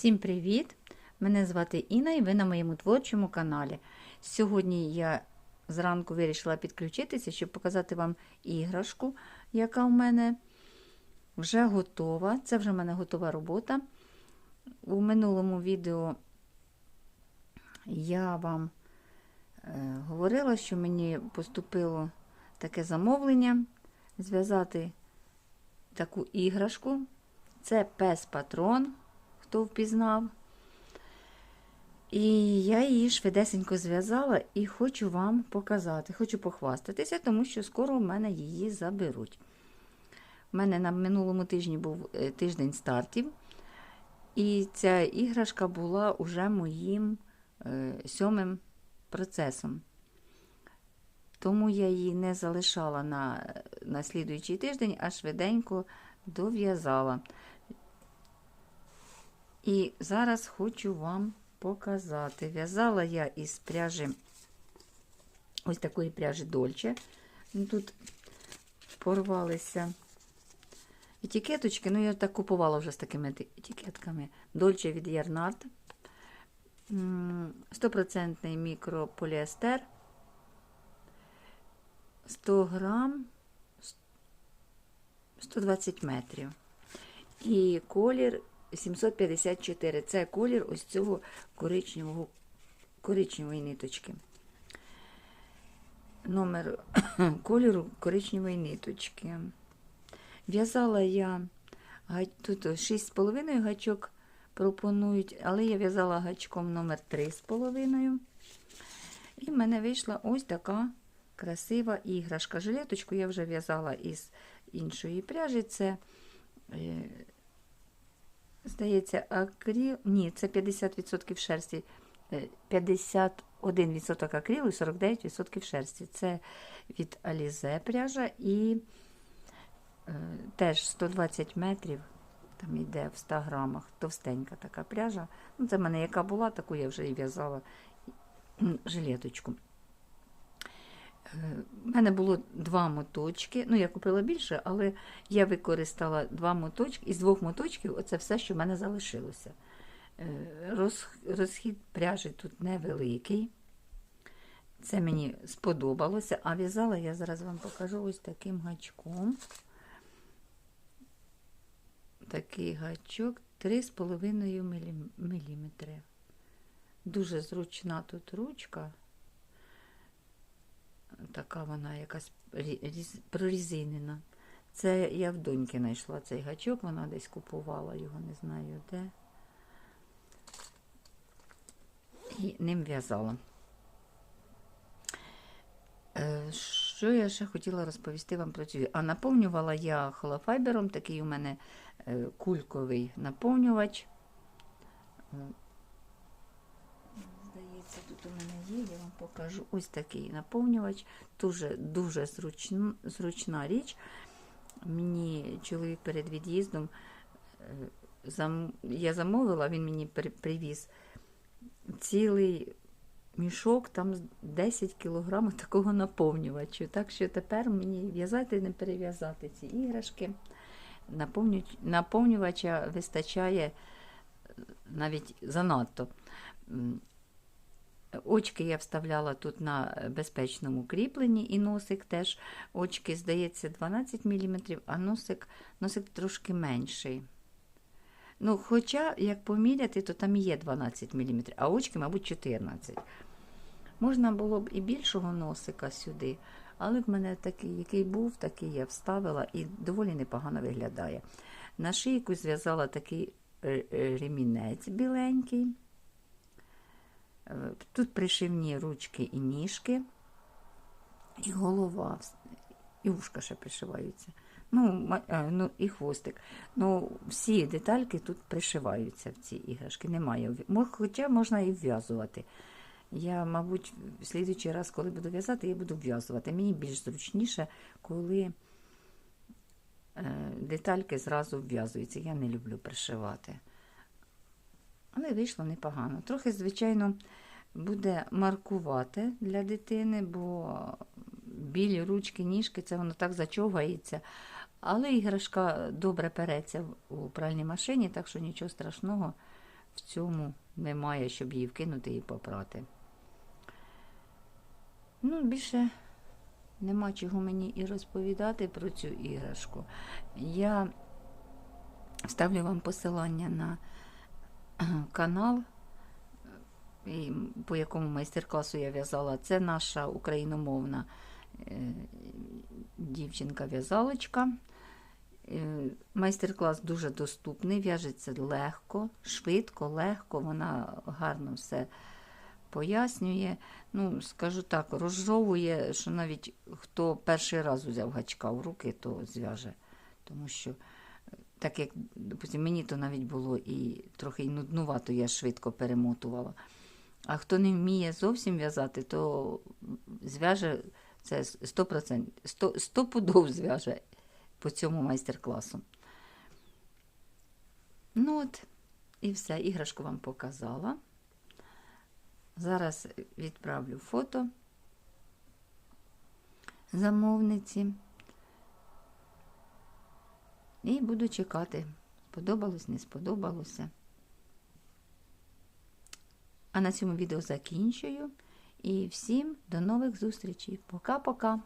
Всім привіт! Мене звати Інна і ви на моєму творчому каналі. Сьогодні я зранку вирішила підключитися, щоб показати вам іграшку, яка в мене вже готова. Це вже в мене готова робота. У минулому відео я вам е, говорила, що мені поступило таке замовлення зв'язати таку іграшку. Це пес-патрон, хто впізнав. І я її швидесенько зв'язала і хочу вам показати, хочу похвастатися, тому що скоро в мене її заберуть. У мене на минулому тижні був е, тиждень стартів, і ця іграшка була уже моїм е, сьомим процесом. Тому я її не залишала на, на слідуючий тиждень, а швиденько дов'язала. І зараз хочу вам показати. В'язала я із пряжі, ось такої пряжі Дольче. Ну, Тут порвалися етикеточки. Ну, я так купувала вже з такими етикетками. Дольче від Ярнард. 100% мікрополіестер. 100 грам 120 метрів. І колір 754. Це колір ось цього коричневого, коричневої ниточки. Номер кольору коричневої ниточки. В'язала я тут 6,5 гачок пропонують, але я в'язала гачком номер 3,5. І в мене вийшла ось така красива іграшка. Жилеточку я вже в'язала із іншої пряжі. Це Здається, акріл. Ні, це 50% шерсті. 51% акрилу і 49% шерсті. Це від Alize пряжа і е, теж 120 метрів, там йде в 100 грамах, товстенька така пряжа. Ну, Це в мене яка була, таку я вже і в'язала жилеточку. У мене було два моточки. Ну, я купила більше, але я використала два моточки. Із двох моточків оце все, що в мене залишилося. Розхід пряжі тут невеликий. Це мені сподобалося. А в'язала я зараз вам покажу ось таким гачком. Такий гачок 3,5 мм. Дуже зручна тут ручка така вона якась прорізинена. Це я в доньки знайшла цей гачок, вона десь купувала його, не знаю де. І ним в'язала. Е, що я ще хотіла розповісти вам про цю? А наповнювала я холофайбером, такий у мене е, кульковий наповнювач. Здається, тут у мене є, я вам покажу ось такий наповнювач. Дуже дуже зручна, зручна річ. Мені чоловік перед від'їздом е, я замовила, він мені привіз цілий мішок, там 10 кг такого наповнювачу. Так що тепер мені в'язати не перев'язати ці іграшки. Наповнювача вистачає навіть занадто. Очки я вставляла тут на безпечному кріпленні, і носик теж. Очки, здається, 12 мм, а носик носик трошки менший. Ну, Хоча, як поміряти, то там є 12 мм, а очки, мабуть, 14 Можна було б і більшого носика сюди, але в мене такий, який був, такий я вставила і доволі непогано виглядає. На шийку зв'язала такий е, е, ремінець біленький. Тут пришивні ручки і ніжки, і голова, і ушка ще пришиваються. Ну, е, ну і хвостик. Ну, Всі детальки тут пришиваються в ці іграшки. Немає. Хоча можна і вв'язувати. Я, мабуть, в слідуючий раз, коли буду в'язати, я буду вв'язувати. Мені більш зручніше, коли е, детальки зразу вв'язуються. Я не люблю пришивати. Але вийшло непогано. Трохи, звичайно, буде маркувати для дитини, бо білі ручки, ніжки, це воно так зачовгається. Але іграшка добре переться у пральній машині, так що нічого страшного в цьому немає, щоб її вкинути і попрати. Ну, більше нема чого мені і розповідати про цю іграшку. Я ставлю вам посилання на канал, по якому майстер-класу я в'язала. Це наша україномовна е, дівчинка-в'язалочка. Е, Майстер-клас дуже доступний, в'яжеться легко, швидко, легко, вона гарно все пояснює. Ну, скажу так, розжовує, що навіть хто перший раз взяв гачка в руки, то зв'яже. Тому що, так як допустим, мені то навіть було і трохи й нуднувато, я швидко перемотувала. А хто не вміє зовсім в'язати, то зв'яже це 100%, 100, 100 пудов зв'яже по цьому майстер-класу. Ну от, і все, іграшку вам показала. Зараз відправлю фото замовниці. І буду чекати, сподобалось, не сподобалося. А на цьому відео закінчую. І всім до нових зустрічей. Пока-пока!